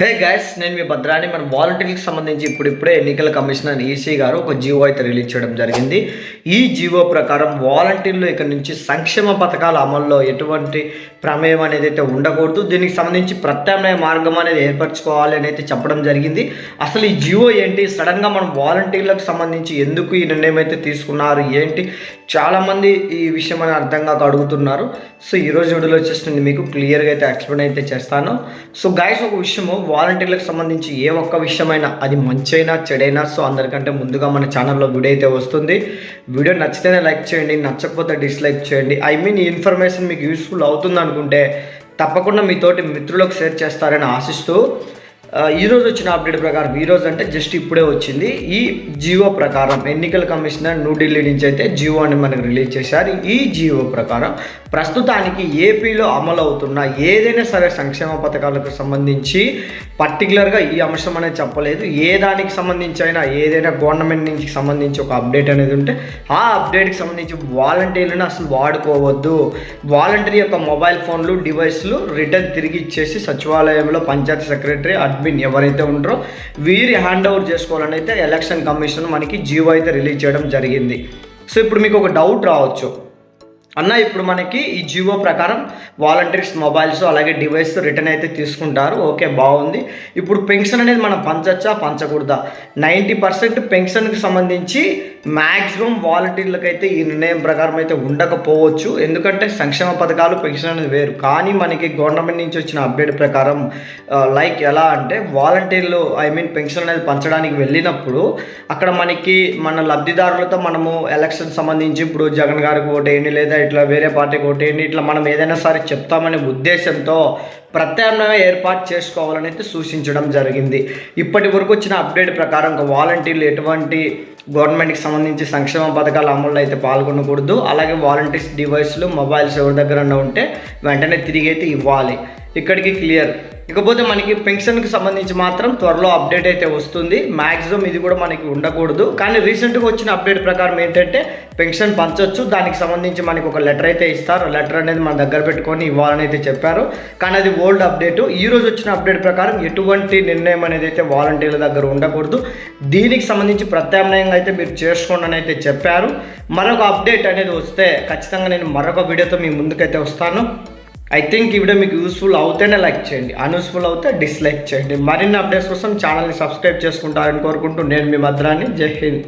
Hey guys నేను మీ భద్రాని. మన వాలంటీర్లకు సంబంధించి ఇప్పుడిప్పుడే ఎన్నికల కమిషనర్ ఈసీ గారు ఒక జీవో అయితే రిలీజ్ చేయడం జరిగింది. ఈ జీవో ప్రకారం వాలంటీర్లు ఇక్కడ నుంచి సంక్షేమ పథకాల అమల్లో ఎటువంటి ప్రమేయం అనేది అయితే ఉండకూడదు. దీనికి సంబంధించి ప్రత్యామ్నాయ మార్గం అనేది ఏర్పరచుకోవాలి అని అయితే చెప్పడం జరిగింది. అసలు ఈ జీవో ఏంటి? సడన్గా మనం వాలంటీర్లకు సంబంధించి ఎందుకు ఈ నిర్ణయం అయితే తీసుకున్నారు? ఏంటి? చాలామంది ఈ విషయం అని అర్థం కాక అడుగుతున్నారు. సో ఈరోజు వీడియోలో వచ్చేసింది మీకు క్లియర్గా అయితే ఎక్స్ప్లెయిన్ అయితే చేస్తాను. సో గైస్ ఒక విషయము వాలంటీర్లకు సంబంధించి ఏ ఒక్క విషయమైనా అది మంచైనా చెడైనా సో అందరికంటే ముందుగా మన ఛానల్లో వీడియో అయితే వస్తుంది. వీడియో నచ్చితేనే లైక్ చేయండి నచ్చకపోతే డిస్లైక్ చేయండి. ఐ మీన్ ఈ ఇన్ఫర్మేషన్ మీకు యూస్ఫుల్ అవుతుంది అనుకుంటే తప్పకుండా మీతోటి మిత్రులకు షేర్ చేస్తారని ఆశిస్తూ ఈరోజు వచ్చిన అప్డేట్ ప్రకారం ఈరోజు అంటే జస్ట్ ఇప్పుడే వచ్చింది. ఈ జియో ప్రకారం ఎన్నికల కమిషనర్ న్యూఢిల్లీ నుంచి అయితే జియో అని మనకు రిలీజ్ చేశారు. ఈ జియో ప్రకారం ప్రస్తుతానికి ఏపీలో అమలు అవుతున్న ఏదైనా సరే సంక్షేమ పథకాలకు సంబంధించి పర్టికులర్గా ఈ అంశం అనేది చెప్పలేదు. ఏ దానికి సంబంధించి అయినా ఏదైనా గవర్నమెంట్ నుంచి సంబంధించి ఒక అప్డేట్ అనేది ఉంటే ఆ అప్డేట్కి సంబంధించి వాలంటీర్లను అసలు వాడుకోవద్దు. వాలంటీర్ యొక్క మొబైల్ ఫోన్లు డివైస్లు రిటర్న్ తిరిగి ఇచ్చేసి సచివాలయంలో పంచాయతీ సెక్రటరీ అడ్మిన్ ఎవరైతే ఉంటారో వీరి హ్యాండ్ ఓవర్ చేసుకోవాలని అయితే ఎలక్షన్ కమిషన్ మనకి జీవో అయితే రిలీజ్ చేయడం జరిగింది. సో ఇప్పుడు మీకు ఒక డౌట్ రావచ్చు. అన్న ఇప్పుడు మనకి ఈ జియో ప్రకారం వాలంటీర్స్ మొబైల్స్ అలాగే డివైస్ రిటర్న్ అయితే తీసుకుంటారు. ఓకే బాగుంది. ఇప్పుడు పెన్షన్ అనేది మనం పంచచ్చా? పంచకూడదా? నైంటీ పర్సెంట్ పెన్షన్కి సంబంధించి మ్యాక్సిమం వాలంటీర్లకు అయితే ఈ నిర్ణయం ప్రకారం అయితే ఉండకపోవచ్చు. ఎందుకంటే సంక్షేమ పథకాలు పెన్షన్ అనేది వేరు. కానీ మనకి గవర్నమెంట్ నుంచి వచ్చిన అప్డేట్ ప్రకారం లైక్ ఎలా అంటే వాలంటీర్లు ఐ మీన్ పెన్షన్ అనేది పంచడానికి వెళ్ళినప్పుడు అక్కడ మనకి మన లబ్ధిదారులతో మనము ఎలక్షన్ సంబంధించి ఇప్పుడు జగన్ గారికి ఓటేయండి లేదా ఇట్లా వేరే పార్టీ కొట్టేయండి ఇట్లా మనం ఏదైనా సరే చెప్తామనే ఉద్దేశంతో ప్రత్యామ్నాయం ఏర్పాటు చేసుకోవాలని అయితే సూచించడం జరిగింది. ఇప్పటి వరకు వచ్చిన అప్డేట్ ప్రకారం వాలంటీర్లు ఎటువంటి గవర్నమెంట్కి సంబంధించి సంక్షేమ పథకాల అమలులో అయితే పాల్గొనకూడదు. అలాగే వాలంటీర్స్ డివైస్లు మొబైల్స్ ఎవరి దగ్గర ఉంటే వెంటనే తిరిగి అయితే ఇవ్వాలి. ఇక్కడికి క్లియర్. ఇకపోతే మనకి పెన్షన్కి సంబంధించి మాత్రం త్వరలో అప్డేట్ అయితే వస్తుంది. మ్యాక్సిమం ఇది కూడా మనకి ఉండకూడదు. కానీ రీసెంట్గా వచ్చిన అప్డేట్ ప్రకారం ఏంటంటే పెన్షన్ పంచవచ్చు దానికి సంబంధించి మనకి ఒక లెటర్ అయితే ఇస్తారు. లెటర్ అనేది మన దగ్గర పెట్టుకొని ఇవ్వాలని అయితే చెప్పారు. కానీ అది ఓల్డ్ అప్డేట్. ఈ రోజు వచ్చిన అప్డేట్ ప్రకారం ఎటువంటి నిర్ణయం అనేది అయితే వాలంటీర్ల దగ్గర ఉండకూడదు. దీనికి సంబంధించి ప్రత్యామ్నాయంగా అయితే మీరు చేసుకోండి అని అయితే చెప్పారు. మరొక అప్డేట్ అనేది వస్తే ఖచ్చితంగా నేను మరొక వీడియోతో మీ ముందుకైతే వస్తాను. ఐ థింక్ ఈ వీడియో మీకు యూస్ఫుల్ అవుతేనే లైక్ చేయండి. అన్యూస్ఫుల్ అవుతే డిస్లైక్ చేయండి. మరిన్ని అప్డేట్స్ కోసం ఛానల్ని సబ్స్క్రైబ్ చేసుకుంటారని కోరుకుంటూ నేను మీ భద్రాన్ని. జై హింద్.